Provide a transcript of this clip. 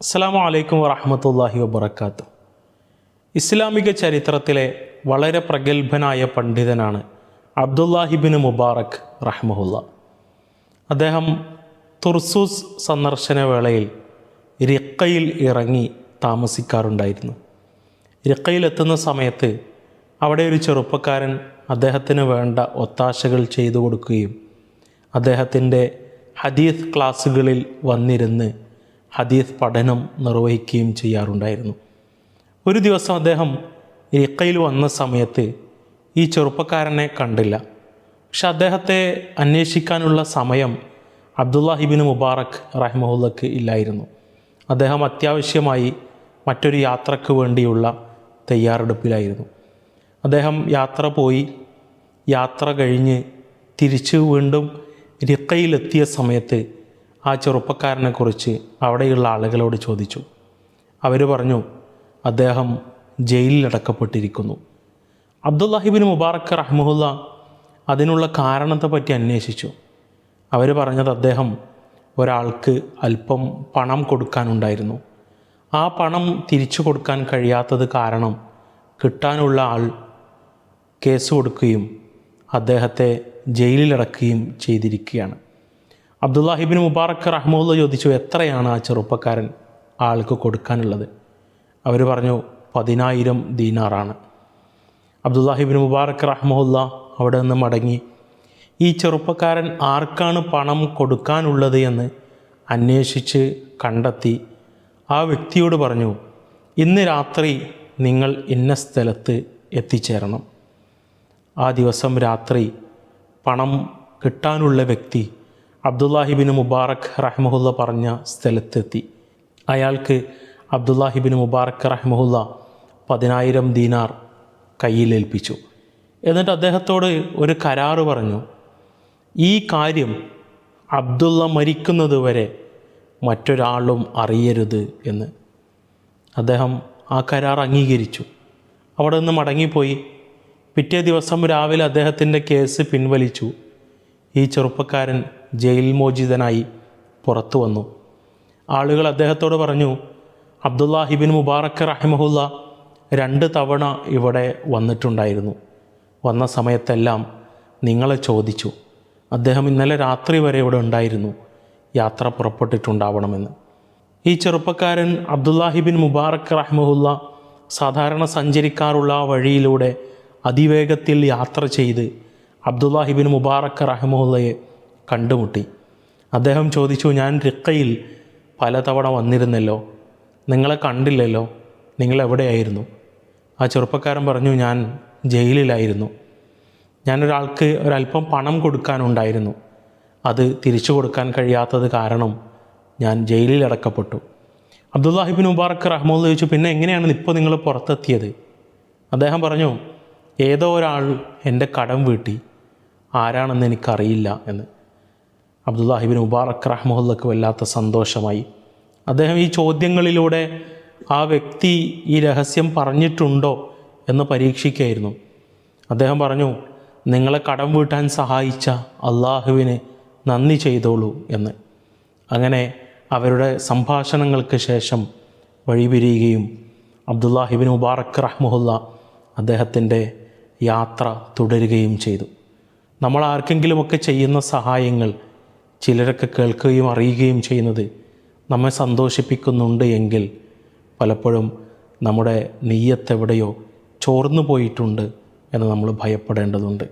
അസ്സാം വലൈക്കും വറഹമത്തല്ലാഹി വബർക്കാത്തു ഇസ്ലാമിക ചരിത്രത്തിലെ വളരെ പ്രഗത്ഭനായ പണ്ഡിതനാണ് അബ്ദുല്ലാഹിബിൻ മുബാറക് റഹ്മുല്ല അദ്ദേഹം തുർസൂസ് സന്ദർശന വേളയിൽ റിക്കയിൽ ഇറങ്ങി താമസിക്കാറുണ്ടായിരുന്നു. റിക്കയിലെത്തുന്ന സമയത്ത് അവിടെ ഒരു ചെറുപ്പക്കാരൻ അദ്ദേഹത്തിന് വേണ്ട ഒത്താശകൾ ചെയ്തു കൊടുക്കുകയും അദ്ദേഹത്തിന്റെ ഹദീസ് ക്ലാസ്സുകളിൽ വന്നിരുന്ന് ഹദീസ് പഠനം നിർവഹിക്കുകയും ചെയ്യാറുണ്ടായിരുന്നു. ഒരു ദിവസം അദ്ദേഹം ഇക്കയിൽ വന്ന സമയത്ത് ഈ ചെറുപ്പക്കാരനെ കണ്ടില്ല. പക്ഷെ അദ്ദേഹത്തെ അന്വേഷിക്കാനുള്ള സമയം അബ്ദുല്ലാഹിബിൻ മുബാറക് റഹ്മുല്ലക്ക് ഇല്ലായിരുന്നു. അദ്ദേഹം അത്യാവശ്യമായി മറ്റൊരു യാത്രയ്ക്ക് വേണ്ടിയുള്ള തയ്യാറെടുപ്പിലായിരുന്നു. അദ്ദേഹം യാത്ര പോയി. യാത്ര കഴിഞ്ഞ് തിരിച്ച് വീണ്ടും റിക്കയിലെത്തിയ സമയത്ത് ആ ചെറുപ്പക്കാരനെക്കുറിച്ച് അവിടെയുള്ള ആളുകളോട് ചോദിച്ചു. അവർ പറഞ്ഞു അദ്ദേഹം ജയിലിലടക്കപ്പെട്ടിരിക്കുന്നു. അബ്ദുല്ലാഹിബിൻ മുബാറക്ക് റഹ്മുല്ല അതിനുള്ള കാരണത്തെ പറ്റി അന്വേഷിച്ചു. അവർ പറഞ്ഞത് അദ്ദേഹം ഒരാൾക്ക് അല്പം പണം കൊടുക്കാനുണ്ടായിരുന്നു. ആ പണം തിരിച്ചു കൊടുക്കാൻ കഴിയാത്തത് കാരണം കിട്ടാനുള്ള ആൾ കേസ് കൊടുക്കുകയും അദ്ദേഹത്തെ ജയിലിലടക്കുകയും ചെയ്തിരിക്കുകയാണ്. അബ്ദുല്ലാഹിബിൻ മുബാറക്ക് റഹ്മുല്ല ചോദിച്ചു എത്രയാണ് ആ ചെറുപ്പക്കാരൻ ആൾക്ക് കൊടുക്കാനുള്ളത്? അവർ പറഞ്ഞു പതിനായിരം ദീനാറാണ്. അബ്ദുല്ലാഹിബിൻ മുബാറക്ക് റഹ്മുല്ല അവിടെ നിന്ന് മടങ്ങി ഈ ചെറുപ്പക്കാരൻ ആർക്കാണ് പണം കൊടുക്കാനുള്ളത് എന്ന് അന്വേഷിച്ച് കണ്ടെത്തി. ആ വ്യക്തിയോട് പറഞ്ഞു ഇന്ന് രാത്രി നിങ്ങൾ ഇന്ന സ്ഥലത്ത് എത്തിച്ചേരണം. ആ ദിവസം രാത്രി പണം കിട്ടാനുള്ള വ്യക്തി അബ്ദുല്ലാഹിബിൻ മുബാറക് റഹ്മുല്ല പറഞ്ഞ സ്ഥലത്തെത്തി. അയാൾക്ക് അബ്ദുല്ലാഹിബിന് മുബാറക് റഹ്മുല്ല പതിനായിരം ദീനാർ കയ്യിലേൽപ്പിച്ചു എന്നിട്ട് അദ്ദേഹത്തോട് ഒരു കരാറ് പറഞ്ഞു ഈ കാര്യം അബ്ദുള്ള മരിക്കുന്നത് വരെ മറ്റൊരാളും അറിയരുത് എന്ന്. അദ്ദേഹം ആ കരാർ അംഗീകരിച്ചു. അവിടെ നിന്ന് മടങ്ങിപ്പോയി. പിറ്റേ ദിവസം രാവിലെ അദ്ദേഹത്തിന്റെ കേസ് പിൻവലിച്ചു. ഈ ചെറുപ്പക്കാരൻ ജയിൽ മോചിതനായി പുറത്തു വന്നു. ആളുകൾ അദ്ദേഹത്തോട് പറഞ്ഞു അബ്ദുല്ലാഹിബിൻ മുബാറക്ക് റഹിമഹുല്ല രണ്ട് തവണ ഇവിടെ വന്നിട്ടുണ്ടായിരുന്നു. വന്ന സമയത്തെല്ലാം നിങ്ങളെ ചോദിച്ചു. അദ്ദേഹം ഇന്നലെ രാത്രി വരെ ഇവിടെ ഉണ്ടായിരുന്നു. യാത്ര പുറപ്പെട്ടിട്ടുണ്ടാവണമെന്ന്. ഈ ചെറുപ്പക്കാരൻ അബ്ദുല്ലാഹിബിൻ മുബാറക്ക് റഹ്മുല്ല സാധാരണ സഞ്ചരിക്കാറുള്ള ആ വഴിയിലൂടെ അതിവേഗത്തിൽ യാത്ര ചെയ്ത് അബ്ദുല്ലാഹിബിൻ മുബാറക്ക് റഹ്മുല്ലയെ കണ്ടുമുട്ടി. അദ്ദേഹം ചോദിച്ചു ഞാൻ റിക്കയിൽ പലതവണ വന്നിരുന്നല്ലോ നിങ്ങളെ കണ്ടില്ലല്ലോ നിങ്ങൾ എവിടെയായിരുന്നു? ആ ചെറുപ്പക്കാരൻ പറഞ്ഞു ഞാൻ ജയിലിലായിരുന്നു. ഞാനൊരാൾക്ക് ഒരല്പം പണം കൊടുക്കാനുണ്ടായിരുന്നു. അത് തിരിച്ചു കൊടുക്കാൻ കഴിയാത്തത് കാരണം ഞാൻ ജയിലിൽ അടക്കപ്പെട്ടു. അബ്ദുല്ലാഹിബിൻ മുബാറക്ക് റഹ്മോദ് ചോദിച്ചു പിന്നെ എങ്ങനെയാണ് ഇപ്പോൾ നിങ്ങൾ പുറത്തെത്തിയത്? അദ്ദേഹം പറഞ്ഞു ഏതോ ഒരാൾ എന്റെ കടം വീട്ടി. ആരാണെന്ന് എനിക്കറിയില്ല എന്ന്. അബ്ദുല്ലാഹിബിൻ മുബാറക് റഹ്മുല്ലക്ക് വല്ലാത്ത സന്തോഷമായി. അദ്ദേഹം ഈ ചോദ്യങ്ങളിലൂടെ ആ വ്യക്തി ഈ രഹസ്യം പറഞ്ഞിട്ടുണ്ടോ എന്ന് പരീക്ഷിക്കുകയായിരുന്നു. അദ്ദേഹം പറഞ്ഞു നിങ്ങളെ കടം വീട്ടാൻ സഹായിച്ച അള്ളാഹുവിന് നന്ദി ചെയ്തോളൂ എന്ന്. അങ്ങനെ അവരുടെ സംഭാഷണങ്ങൾക്ക് ശേഷം വഴിപിരിയുകയും അബ്ദുല്ലാഹിബിൻ മുബാറക് റഹ്മുല്ല അദ്ദേഹത്തിന്റെ യാത്ര തുടരുകയും ചെയ്തു. നമ്മൾ ആർക്കെങ്കിലുമൊക്കെ ചെയ്യുന്ന സഹായങ്ങൾ ചിലരൊക്കെ കേൾക്കുകയും അറിയുകയും ചെയ്യുന്നത് നമ്മെ സന്തോഷിപ്പിക്കുന്നുണ്ട് എങ്കിൽ പലപ്പോഴും നമ്മുടെ നെയ്യത്തെവിടെയോ ചോർന്നു പോയിട്ടുണ്ട് എന്ന് നമ്മൾ ഭയപ്പെടേണ്ടതുണ്ട്.